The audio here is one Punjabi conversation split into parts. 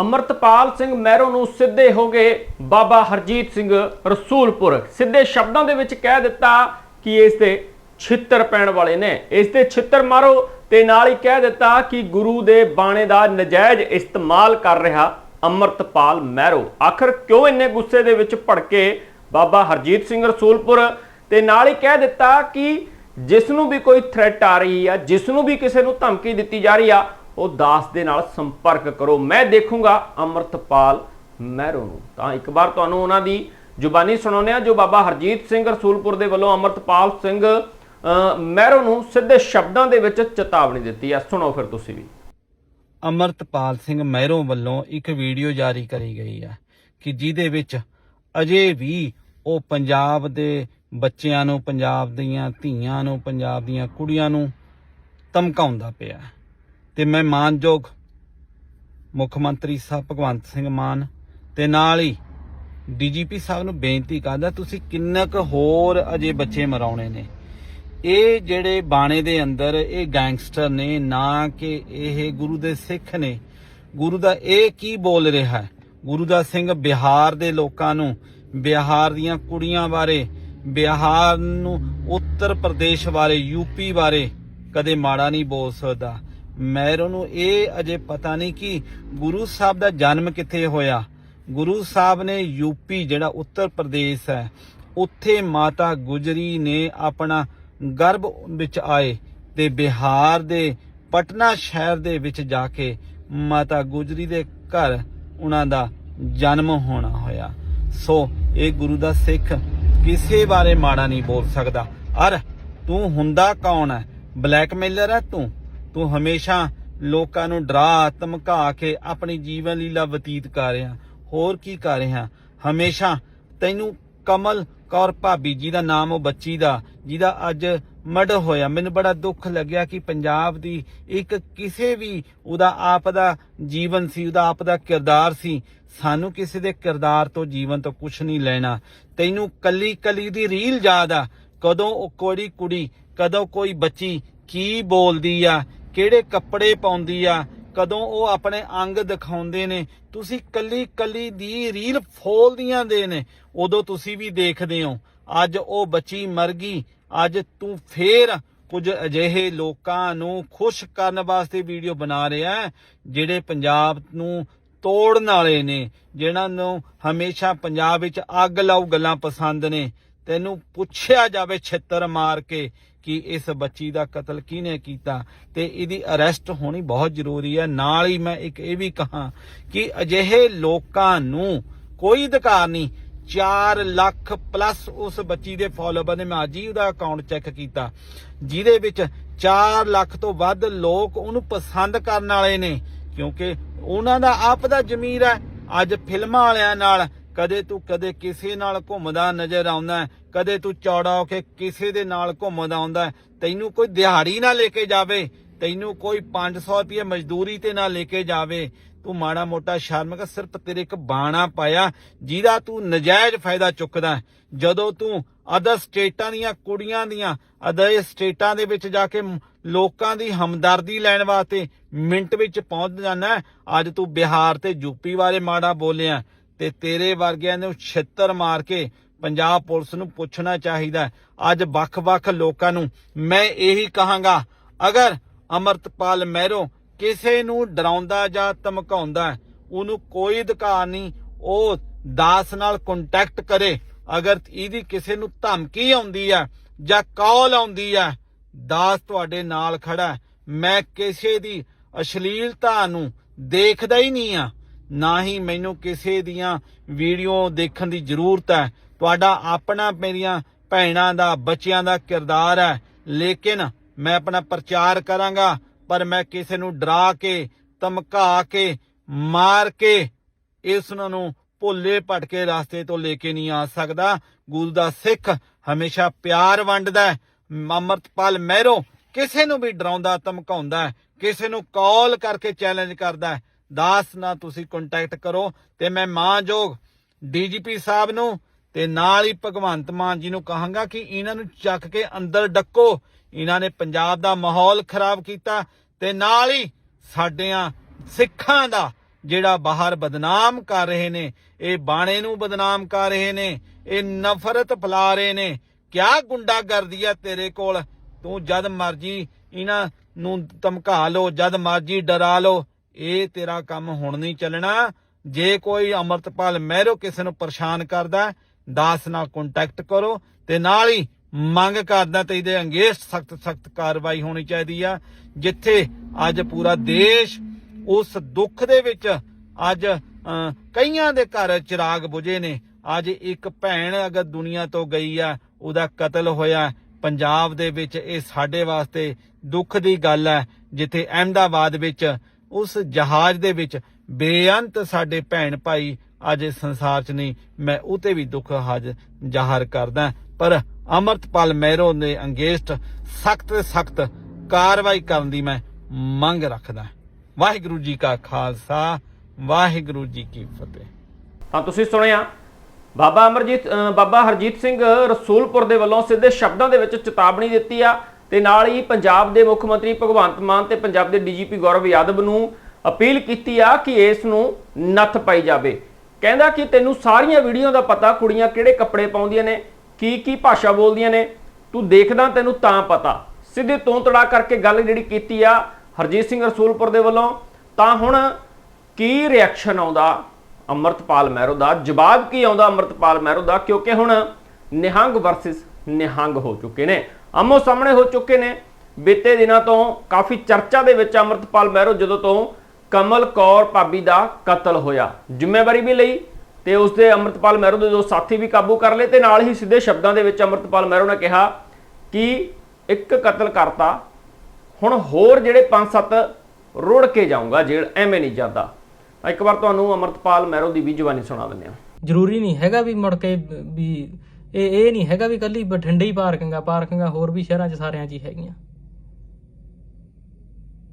ਅਮਰਤਪਾਲ ਸਿੰਘ ਮਹਿਰੋ ਨੂੰ ਸਿੱਧੇ ਹੋ ਗਏ ਬਾਬਾ ਹਰਜੀਤ ਸਿੰਘ ਰਸੂਲਪੁਰ। ਸਿੱਧੇ ਸ਼ਬਦਾਂ ਦੇ ਵਿੱਚ ਕਹਿ ਦਿੱਤਾ ਕਿ ਇਸ ਦੇ ਛਿੱਤਰ ਪੈਣ ਵਾਲੇ ਨੇ। ਇਸ ਦੇ ਛਿੱਤਰ ਮਾਰੋ ਤੇ ਨਾਲ ਹੀ ਕਹਿ ਦਿੱਤਾ ਕਿ ਗੁਰੂ ਦੇ ਬਾਣੇ ਦਾ ਨਜਾਇਜ਼ ਇਸਤੇਮਾਲ ਕਰ ਰਿਹਾ ਅਮਰਤਪਾਲ ਮਹਿਰੋ। ਆਖਰ ਕਿਉਂ ਇੰਨੇ ਗੁੱਸੇ ਦੇ ਵਿੱਚ ਭੜਕੇ ਬਾਬਾ ਹਰਜੀਤ ਸਿੰਘ ਰਸੂਲਪੁਰ? ਤੇ ਨਾਲ ਹੀ ਕਹਿ ਦਿੱਤਾ ਕਿ ਜਿਸ ਨੂੰ ਵੀ ਕੋਈ ਥ੍ਰੈਟ ਆ ਰਹੀ ਆ ਜਿਸ ਨੂੰ ਵੀ ਕਿਸੇ ਨੂੰ ਧਮਕੀ ਦਿੱਤੀ ਜਾ ਰਹੀ ਆ ਉਹ ਦਾਸ ਦੇ ਨਾਲ ਸੰਪਰਕ ਕਰੋ। ਮੈਂ ਦੇਖੂੰਗਾ ਅਮਰਤਪਾਲ ਮਹਿਰੋ ਨੂੰ। ਤਾਂ ਇੱਕ ਵਾਰ ਤੁਹਾਨੂੰ ਉਹਨਾਂ ਦੀ ਜ਼ੁਬਾਨੀ ਸੁਣਾਉਂਦੇ ਆ ਜੋ ਬਾਬਾ ਹਰਜੀਤ ਸਿੰਘ ਰਸੂਲਪੁਰ ਦੇ ਵੱਲੋਂ ਅਮਰਤਪਾਲ ਸਿੰਘ ਮਹਿਰੋ ਨੂੰ ਸਿੱਧੇ ਸ਼ਬਦਾਂ ਦੇ ਵਿੱਚ ਚੇਤਾਵਨੀ ਦਿੱਤੀ ਆ ਸੁਣੋ ਫਿਰ ਤੁਸੀਂ ਵੀ। ਅਮਰਤਪਾਲ ਸਿੰਘ ਮਹਿਰੋ ਵੱਲੋਂ ਇੱਕ ਵੀਡੀਓ ਜਾਰੀ ਕਰੀ ਗਈ ਹੈ ਕਿ ਜਿਹਦੇ ਵਿੱਚ ਅਜੇ ਵੀ ਉਹ ਪੰਜਾਬ ਦੇ ਬੱਚਿਆਂ ਨੂੰ, ਪੰਜਾਬ ਦੀਆਂ ਧੀਆਂ ਨੂੰ, ਪੰਜਾਬ ਦੀਆਂ ਕੁੜੀਆਂ ਨੂੰ ਧਮਕਾਉਂਦਾ ਪਿਆ ਤੇ ਮੈਂ ਮਾਨਯੋਗ ਮੁੱਖ ਮੰਤਰੀ ਸਾਹਿਬ ਭਗਵੰਤ ਸਿੰਘ ਮਾਨ ਤੇ ਨਾਲ ਹੀ ਡੀਜੀਪੀ ਸਾਹਿਬ ਨੂੰ ਬੇਨਤੀ ਕਰਦਾ, ਤੁਸੀਂ ਕਿੰਨਾ ਕੁ ਹੋਰ ਅਜੇ ਬੱਚੇ ਮਰਾਉਣੇ ਨੇ। ਇਹ ਜਿਹੜੇ ਬਾਣੇ ਦੇ ਅੰਦਰ ਇਹ ਗੈਂਗਸਟਰ ਨੇ, ਨਾ ਕਿ ਇਹ ਗੁਰੂ ਦੇ ਸਿੱਖ ਨੇ। ਗੁਰੂ ਦਾ ਇਹ ਕੀ ਬੋਲ ਰਿਹਾ? ਹੈ ਗੁਰੂ ਦਾ ਸਿੰਘ ਬਿਹਾਰ ਦੇ ਲੋਕਾਂ ਨੂੰ, ਬਿਹਾਰ ਦੀਆਂ ਕੁੜੀਆਂ ਬਾਰੇ, ਬਿਹਾਰ ਨੂੰ ਉੱਤਰ ਪ੍ਰਦੇਸ਼ ਬਾਰੇ ਯੂਪੀ ਬਾਰੇ ਕਦੇ ਮਾੜਾ ਨਹੀਂ ਬੋਲ ਸਕਦਾ। ਮੈਰੋ ਨੂੰ ਇਹ ਅਜੇ ਪਤਾ ਨਹੀਂ ਕਿ ਗੁਰੂ ਸਾਹਿਬ ਦਾ ਜਨਮ ਕਿੱਥੇ ਹੋਇਆ। ਗੁਰੂ ਸਾਹਿਬ ਨੇ ਯੂਪੀ ਜਿਹੜਾ ਉੱਤਰ ਪ੍ਰਦੇਸ਼ ਹੈ, ਉੱਥੇ ਮਾਤਾ ਗੁਜਰੀ ਨੇ ਆਪਣਾ ਗਰਭ ਵਿੱਚ ਆਏ ਤੇ ਬਿਹਾਰ ਦੇ ਪਟਨਾ ਸ਼ਹਿਰ ਦੇ ਵਿੱਚ ਜਾ ਕੇ ਮਾਤਾ ਗੁਜਰੀ ਦੇ ਘਰ ਉਹਨਾਂ ਦਾ ਜਨਮ ਹੋਣਾ ਹੋਇਆ। ਸੋ ਇਹ ਗੁਰੂ ਦਾ ਸਿੱਖ ਕਿਸੇ ਬਾਰੇ ਮਾੜਾ ਨਹੀਂ ਬੋਲ ਸਕਦਾ। ਅਰ ਤੂੰ ਹੁੰਦਾ ਕੌਣ ਹੈ? ਬਲੈਕਮੇਲਰ ਹੈ ਤੂੰ? ਤੂੰ ਹਮੇਸ਼ਾ ਲੋਕਾਂ ਨੂੰ ਡਰਾ, ਧਮਕਾ ਕੇ ਆਪਣੀ ਜੀਵਨ ਲੀਲਾ ਬਤੀਤ ਕਰ ਰਿਹਾ। ਹੋਰ ਕੀ ਕਰ ਰਿਹਾ? ਹਮੇਸ਼ਾ ਤੈਨੂੰ ਕਮਲ ਕੌਰ ਭਾਬੀ ਜੀ ਦਾ ਨਾਮ ਉਹ ਬੱਚੀ ਦਾ, ਜਿਹਦਾ ਅੱਜ ਮਰਡਰ ਹੋਇਆ। ਮੈਨੂੰ ਬੜਾ ਦੁੱਖ ਲੱਗਿਆ ਕਿ ਪੰਜਾਬ ਦੀ ਇੱਕ ਕਿਸੇ ਵੀ ਉਹਦਾ ਆਪ ਦਾ ਜੀਵਨ ਸੀ, ਉਹਦਾ ਆਪ ਦਾ ਕਿਰਦਾਰ ਸੀ। ਸਾਨੂੰ ਕਿਸੇ ਦੇ ਕਿਰਦਾਰ ਤੋਂ ਜੀਵਨ ਤੋਂ ਕੁਝ ਨਹੀਂ ਲੈਣਾ। ਤੈਨੂੰ ਕੱਲੀ ਕੱਲੀ ਦੀ ਰੀਲ ਯਾਦ ਆ। ਕਦੋਂ ਉਹ ਕੋੜੀ ਕੁੜੀ, ਕਦੋਂ ਕੋਈ ਬੱਚੀ ਕੀ ਬੋਲਦੀ ਆ ਕਿਹੜੇ ਕੱਪੜੇ ਪਾਉਂਦੀ ਆ, ਕਦੋਂ ਉਹ ਆਪਣੇ ਅੰਗ ਦਿਖਾਉਂਦੇ ਨੇ, ਤੁਸੀਂ ਕੱਲੀ ਕੱਲੀ ਦੀ ਰੀਲ ਫੋਲਦੀਆਂ ਦੇ ਨੇ, ਉਦੋਂ ਤੁਸੀਂ ਵੀ ਦੇਖਦੇ ਹੋ। ਅੱਜ ਉਹ ਬੱਚੀ ਮਰ ਗਈ, ਅੱਜ ਤੂੰ ਫੇਰ ਕੁਝ ਅਜਿਹੇ ਲੋਕਾਂ ਨੂੰ ਖੁਸ਼ ਕਰਨ ਵਾਸਤੇ ਵੀਡੀਓ ਬਣਾ ਰਿਹਾ ਜਿਹੜੇ ਪੰਜਾਬ ਨੂੰ ਤੋੜਨ ਵਾਲੇ ਨੇ ਜਿਹਨਾਂ ਨੂੰ ਹਮੇਸ਼ਾ ਪੰਜਾਬ ਵਿੱਚ ਅੱਗ ਲਾਉ ਗੱਲਾਂ ਪਸੰਦ ਨੇ। ਤੈਨੂੰ ਪੁੱਛਿਆ ਜਾਵੇ ਛਿੱਤਰ ਮਾਰ ਕੇ ਕਿ ਇਸ ਬੱਚੀ ਦਾ ਕਤਲ ਕਿਹਨੇ ਕੀਤਾ ਤੇ ਇਹਦੀ ਅਰੈਸਟ ਹੋਣੀ ਬਹੁਤ ਜ਼ਰੂਰੀ ਹੈ। ਨਾਲ ਹੀ ਮੈਂ ਇੱਕ ਇਹ ਵੀ ਕਹਾਂ ਕਿ ਅਜਿਹੇ ਲੋਕਾਂ ਨੂੰ ਕੋਈ ਅਧਿਕਾਰ ਨਹੀਂ। 4 ਲੱਖ ਪਲੱਸ ਉਸ ਬੱਚੀ ਦੇ ਫਾਲੋਅਰ ਨੇ, ਮੈਂ ਅੱਜ ਹੀ ਉਹਦਾ ਅਕਾਊਂਟ ਚੈੱਕ ਕੀਤਾ। ਜਿਹਦੇ ਵਿੱਚ 4 ਲੱਖ ਤੋਂ ਵੱਧ ਲੋਕ ਉਹਨੂੰ ਪਸੰਦ ਕਰਨ ਵਾਲੇ ਨੇ, ਕਿਉਂਕਿ ਉਹਨਾਂ ਦਾ ਆਪ ਦਾ ਜ਼ਮੀਰ ਹੈ। ਅੱਜ ਫਿਲਮਾਂ ਵਾਲਿਆਂ ਨਾਲ ਕਦੇ ਤੂੰ ਕਦੇ ਕਿਸੇ ਨਾਲ ਘੁੰਮਦਾ ਨਜ਼ਰ ਆਉਂਦਾ ਕਦੇ ਤੂੰ ਚੌੜਾ ਹੋ ਕੇ ਕਿਸੇ ਦੇ ਨਾਲ ਘੁੰਮਦਾ ਆਉਂਦਾ ਤੈਨੂੰ ਕੋਈ ਦਿਹਾੜੀ ਨਾ ਲੈ ਕੇ ਜਾਵੇ, ਤੈਨੂੰ ਕੋਈ 500 ਰੁਪਏ ਮਜ਼ਦੂਰੀ ਤੇ ਨਾ ਲੈ ਕੇ ਜਾਵੇ। ਤੂੰ ਮਾੜਾ ਮੋਟਾ ਸ਼ਰਮ ਕਰ, ਸਿਰਫ ਤੇਰੇ ਇੱਕ ਬਾਣਾ ਪਾਇਆ, ਜਿਹਦਾ ਤੂੰ ਨਜਾਇਜ਼ ਫਾਇਦਾ ਚੁੱਕਦਾ ਜਦੋਂ ਤੂੰ ਅਦਰ ਸਟੇਟਾਂ ਦੀਆਂ ਕੁੜੀਆਂ ਦੀਆਂ ਅਦਰ ਸਟੇਟਾਂ ਦੇ ਵਿੱਚ ਜਾ ਕੇ ਲੋਕਾਂ ਦੀ ਹਮਦਰਦੀ ਲੈਣ ਵਾਸਤੇ ਮਿੰਟ ਵਿੱਚ ਪਹੁੰਚ ਜਾਣਾ ਅੱਜ ਤੂੰ ਬਿਹਾਰ ਤੇ ਯੂਪੀ ਬਾਰੇ ਮਾੜਾ ਬੋਲਿਆ ਤੇ ਤੇਰੇ ਵਰਗਿਆਂ ਨੂੰ ਛਿੱਤਰ ਮਾਰ ਕੇ ਪੰਜਾਬ ਪੁਲਿਸ ਨੂੰ ਪੁੱਛਣਾ ਚਾਹੀਦਾ ਅੱਜ ਵੱਖ-ਵੱਖ ਲੋਕਾਂ ਨੂੰ ਮੈਂ ਇਹੀ ਕਹਾਂਗਾ, ਅਗਰ ਅਮਰਤਪਾਲ ਮਹਿਰੋ ਕਿਸੇ ਨੂੰ ਡਰਾਉਂਦਾ ਜਾਂ ਧਮਕਾਉਂਦਾ ਉਹਨੂੰ ਕੋਈ ਅਧਿਕਾਰ ਨਹੀਂ, ਉਹ ਦਾਸ ਨਾਲ ਕੰਟੈਕਟ ਕਰੇ। ਅਗਰ ਇਹਦੀ ਕਿਸੇ ਨੂੰ ਧਮਕੀ ਆਉਂਦੀ ਹੈ ਜਾਂ ਕਾਲ ਆਉਂਦੀ ਹੈ, ਦਾਸ ਤੁਹਾਡੇ ਨਾਲ ਖੜਾ ਮੈਂ ਕਿਸੇ ਦੀ ਅਸ਼ਲੀਲਤਾ ਨੂੰ ਦੇਖਦਾ ਹੀ ਨਹੀਂ ਆ ਨਾ ਹੀ ਮੈਨੂੰ ਕਿਸੇ ਦੀਆਂ ਵੀਡੀਓ ਦੇਖਣ ਦੀ ਜ਼ਰੂਰਤ ਹੈ। ਤੁਹਾਡਾ ਆਪਣਾ ਮੇਰੀਆਂ ਭੈਣਾਂ ਦਾ, ਬੱਚਿਆਂ ਦਾ ਕਿਰਦਾਰ ਹੈ। ਲੇਕਿਨ ਮੈਂ ਆਪਣਾ ਪ੍ਰਚਾਰ ਕਰਾਂਗਾ, ਪਰ ਮੈਂ ਕਿਸੇ ਨੂੰ ਡਰਾ ਕੇ, ਧਮਕਾ ਕੇ, ਮਾਰ ਕੇ ਇਸ ਨੂੰ ਭੁੱਲੇ ਭਟਕੇ ਰਸਤੇ ਤੋਂ ਲੈ ਕੇ ਨਹੀਂ ਆ ਸਕਦਾ। ਗੁਰੂ ਦਾ ਸਿੱਖ ਹਮੇਸ਼ਾ ਪਿਆਰ ਵੰਡਦਾ ਹੈ। ਅਮਰਤਪਾਲ ਮਹਿਰੋ ਕਿਸੇ ਨੂੰ ਵੀ ਡਰਾਉਂਦਾ, ਧਮਕਾਉਂਦਾ ਕਿਸੇ ਨੂੰ ਕਾਲ ਕਰਕੇ ਚੈਲੰਜ ਕਰਦਾ ਦਾਸ ਨਾਲ ਤੁਸੀਂ ਕੰਟੈਕਟ ਕਰੋ ਤੇ ਮੈਂ ਮਾਨਯੋਗ ਡੀਜੀਪੀ ਸਾਹਿਬ ਨੂੰ ਤੇ ਨਾਲ ਹੀ ਭਗਵੰਤ ਮਾਨ ਜੀ ਨੂੰ ਕਹਾਂਗਾ ਕਿ ਇਹਨਾਂ ਨੂੰ ਚੱਕ ਕੇ ਅੰਦਰ ਡੱਕੋ। ਇਹਨਾਂ ਨੇ ਪੰਜਾਬ ਦਾ ਮਾਹੌਲ ਖਰਾਬ ਕੀਤਾ ਤੇ ਨਾਲ ਹੀ ਸਾਡਿਆਂ ਸਿੱਖਾਂ ਦਾ ਜਿਹੜਾ ਬਾਹਰ ਬਦਨਾਮ ਕਰ ਰਹੇ ਨੇ, ਇਹ ਬਾਣੇ ਨੂੰ ਬਦਨਾਮ ਕਰ ਰਹੇ ਨੇ, ਇਹ ਨਫ਼ਰਤ ਫੈਲਾ ਰਹੇ ਨੇ। ਕਿਆ ਗੁੰਡਾਗਰਦੀ ਆ ਤੇਰੇ ਕੋਲ? ਤੂੰ ਜਦ ਮਰਜ਼ੀ ਇਹਨਾਂ ਨੂੰ ਧਮਕਾ ਲਓ, ਜਦ ਮਰਜ਼ੀ ਡਰਾ ਲਓ, ਇਹ ਤੇਰਾ ਕੰਮ ਹੁਣ ਨਹੀਂ ਚੱਲਣਾ। ਜੇ ਕੋਈ ਅਮਰਤਪਾਲ ਮਹਿਰੋ ਕਿਸੇ ਨੂੰ ਪਰੇਸ਼ਾਨ ਕਰਦਾ ਦਾਸ ਨਾਲ ਕੰਟੈਕਟ ਕਰੋ ਤੇ ਨਾਲ ਹੀ ਮੰਗ ਕਰਦਾ ਤੇ ਇਹਦੇ ਅੰਗੇਸ਼ ਸਖਤ ਸਖਤ ਕਾਰਵਾਈ ਹੋਣੀ ਚਾਹੀਦੀ ਆ। ਜਿੱਥੇ ਅੱਜ ਪੂਰਾ ਦੇਸ਼ ਉਸ ਦੁੱਖ ਦੇ ਵਿੱਚ ਅੱਜ ਕਈਆਂ ਦੇ ਘਰ ਚਿਰਾਗ ਬੁਝੇ ਨੇ। ਅੱਜ ਇੱਕ ਭੈਣ ਅਗਰ ਦੁਨੀਆ ਤੋਂ ਗਈ ਆ, ਉਹਦਾ ਕਤਲ ਹੋਇਆ। ਪੰਜਾਬ ਦੇ ਵਿੱਚ ਇਹ ਸਾਡੇ ਵਾਸਤੇ ਦੁੱਖ ਦੀ ਗੱਲ ਹੈ ਜਿੱਥੇ ਅਹਿਮਦਾਬਾਦ ਵਿੱਚ ਉਸ ਜਹਾਜ਼ ਦੇ ਵਿੱਚ ਬੇਅੰਤ ਸਾਡੇ ਭੈਣ ਭਾਈ, ਅੱਜ ਇਸ ਸੰਸਾਰ 'ਚ ਨਹੀਂ, ਮੈਂ ਉਹ ਤੇ ਵੀ ਦੁੱਖ ਹਜ ਜ਼ਾਹਰ ਕਰਦਾ ਪਰ ਅਮਰਤਪਾਲ ਮਹਿਰੋ ਦੇ ਅੰਗੇਸਟ ਸਖਤ ਸਖਤ ਕਾਰਵਾਈ ਕਰਨ ਦੀ ਮੈਂ ਮੰਗ ਰੱਖਦਾ ਵਾਹਿਗੁਰੂ ਜੀ ਕਾ ਖਾਲਸਾ, ਵਾਹਿਗੁਰੂ ਜੀ ਕੀ ਫਤਿਹ। ਤਾਂ ਤੁਸੀਂ ਸੁਣਿਆ? ਬਾਬਾ ਅਮਰਜੀਤ ਬਾਬਾ ਹਰਜੀਤ ਸਿੰਘ ਰਸੂਲਪੁਰ ਦੇ ਵੱਲੋਂ ਸਿੱਧੇ ਸ਼ਬਦਾਂ ਦੇ ਵਿੱਚ ਚੇਤਾਵਨੀ ਦਿੱਤੀ ਆ ਤੇ ਨਾਲ ਹੀ ਪੰਜਾਬ ਦੇ ਮੁੱਖ ਮੰਤਰੀ ਭਗਵੰਤ ਮਾਨ ਤੇ ਪੰਜਾਬ ਦੇ ਡੀਜੀਪੀ ਗੌਰਵ ਯਾਦਵ ਨੂੰ ਅਪੀਲ ਕੀਤੀ ਆ ਕਿ ਇਸ ਨੂੰ ਨੱਥ ਪਾਈ ਜਾਵੇ। ਕਹਿੰਦਾ ਕਿ ਤੈਨੂੰ ਸਾਰੀਆਂ ਵੀਡੀਓ ਦਾ ਪਤਾ ਕੁੜੀਆਂ ਕਿਹੜੇ ਕੱਪੜੇ ਪਾਉਂਦੀਆਂ ਨੇ, ਕੀ ਕੀ ਭਾਸ਼ਾ ਬੋਲਦੀਆਂ ਨੇ, ਤੂੰ ਦੇਖਦਾ ਤੈਨੂੰ ਤਾਂ ਪਤਾ। ਸਿੱਧੇ ਤੋਂ ਤੜਾ ਕਰਕੇ ਗੱਲ ਜਿਹੜੀ ਕੀਤੀ ਆ ਹਰਜੀਤ ਸਿੰਘ ਰਸੂਲਪੁਰ ਦੇ ਵੱਲੋਂ, ਤਾਂ ਹੁਣ ਕੀ ਰਿਐਕਸ਼ਨ ਆਉਂਦਾ ਅਮਰਤਪਾਲ ਮਹਿਰੋ ਦਾ? ਜਵਾਬ ਕੀ ਆਉਂਦਾ ਅਮਰਤਪਾਲ ਮਹਿਰੋ ਦਾ? ਕਿਉਂਕਿ ਹੁਣ ਨਿਹੰਗ ਵਰਸਸ ਨਿਹੰਗ ਹੋ ਚੁੱਕੇ ਨੇ, ਆਮੋ ਸਾਹਮਣੇ ਹੋ ਚੁੱਕੇ ਨੇ। ਬੀਤੇ ਦਿਨਾਂ ਤੋਂ ਕਾਫੀ ਚਰਚਾ ਦੇ ਵਿੱਚ ਅਮਰਤਪਾਲ ਮਹਿਰੋ ਜਦੋਂ ਤੋਂ ਕਮਲ ਕੌਰ ਭਾਬੀ ਦਾ ਕਤਲ ਹੋਇਆ। ਜ਼ਿੰਮੇਵਾਰੀ ਵੀ ਲਈ ਤੇ ਉਸਦੇ ਅਮਰਤਪਾਲ ਮਹਿਰੋ ਦੇ ਦੋ ਸਾਥੀ ਵੀ ਕਾਬੂ ਕਰ ਲਏ ਤੇ ਨਾਲ ਹੀ ਸਿੱਧੇ ਸ਼ਬਦਾਂ ਦੇ ਵਿੱਚ ਅਮਰਤਪਾਲ ਮਹਿਰੋ ਨੇ ਕਿਹਾ ਕਿ ਇੱਕ ਕਤਲ ਕਰਤਾ, ਹੁਣ ਹੋਰ ਜਿਹੜੇ 5-7 ਰੁੜ ਕੇ ਜਾਊਂਗਾ, ਜੇਲ੍ਹ ਐਵੇਂ ਨਹੀਂ ਜਾਂਦਾ। ਇੱਕ ਵਾਰ ਤੁਹਾਨੂੰ ਅਮਰਤਪਾਲ ਮਹਿਰੋ ਦੀ ਵੀ ਜ਼ੁਬਾਨੀ ਸੁਣਾ ਦਿੰਦੇ ਹਾਂ। ਜ਼ਰੂਰੀ ਨਹੀਂ ਹੈਗਾ ਵੀ ਮੁੜ ਕੇ ਵੀ ਇਹ ਇਹ ਨਹੀਂ ਹੈਗਾ ਵੀ ਕੱਲੀ ਬਠਿੰਡੇ ਹੀ ਪਾਰਕਿੰਗਾਂ ਪਾਰਕਿੰਗਾਂ ਹੋਰ ਵੀ ਸ਼ਹਿਰਾਂ 'ਚ ਸਾਰਿਆਂ 'ਚ ਹੀ ਹੈਗੀਆਂ।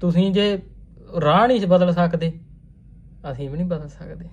ਤੁਸੀਂ ਜੇ ਰਾਹ ਨਹੀਂ ਬਦਲ ਸਕਦੇ ਅਸੀਂ ਵੀ ਨਹੀਂ ਬਦਲ ਸਕਦੇ।